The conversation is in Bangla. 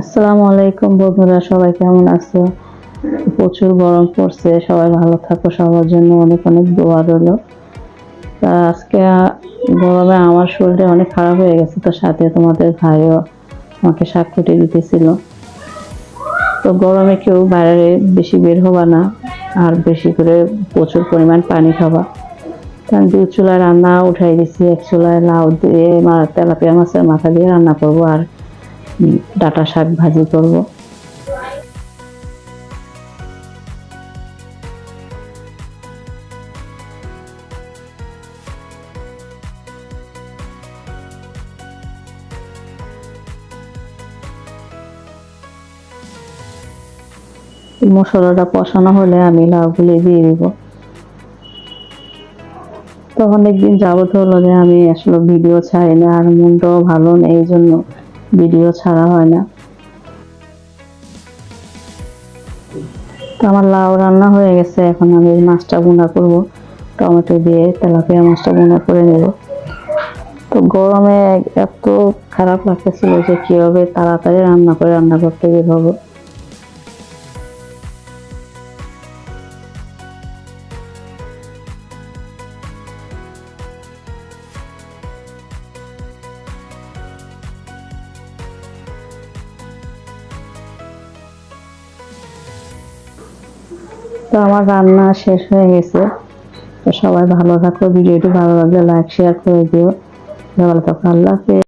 আসসালামু আলাইকুম বন্ধুরা, সবাই কেমন আছো? প্রচুর গরম পড়ছে, সবাই ভালো থাকো, সবার জন্য অনেক অনেক দোয়া রইল। তা আজকে গরমে আমার শরীরটা অনেক খারাপ হয়ে গেছে, তো সাথে তোমাদের ভাইও আমাকে সাক্ষুটি দিতেছিল। তো গরমে কেউ বাইরে বেশি বের হবা না, আর বেশি করে প্রচুর পরিমাণ পানি খাবা। কারণ দু চুলায় রান্না উঠাই দিছি, এক চুলায় লাউ দিয়ে তেলাপিয়া মাছের মাথা দিয়ে রান্না করব, আর ডাঁটা শাক ভাজি করব। মশলাটা কষানো হলে আমি লাউ লাউগুলি দিয়ে দিব। তো অনেকদিন যাবত হলো যে আমি আসলে ভিডিও ছাড়ি না আর মনটাও ভালো নেই এই জন্য। ভিডিও ছাড়া হয় না। তো আমার লাউ রান্না হয়ে গেছে, এখন আমি মাছটা গুঁড়া করব। টমেটো দিয়ে তেলাপিয়া মাছটা গুঁড়া করে নেব। তো গরমে এত খারাপ লাগতেছিল যে কীভাবে তাড়াতাড়ি রান্না করে রান্না করতে বের হব। তো আমার রান্না শেষ হয়ে গেছে। তো সবাই ভালো থাকো, ভিডিওটি ভালো লাগলে লাইক শেয়ার করে দিও। ভালো থাকো আল্লাহ হাফেজ।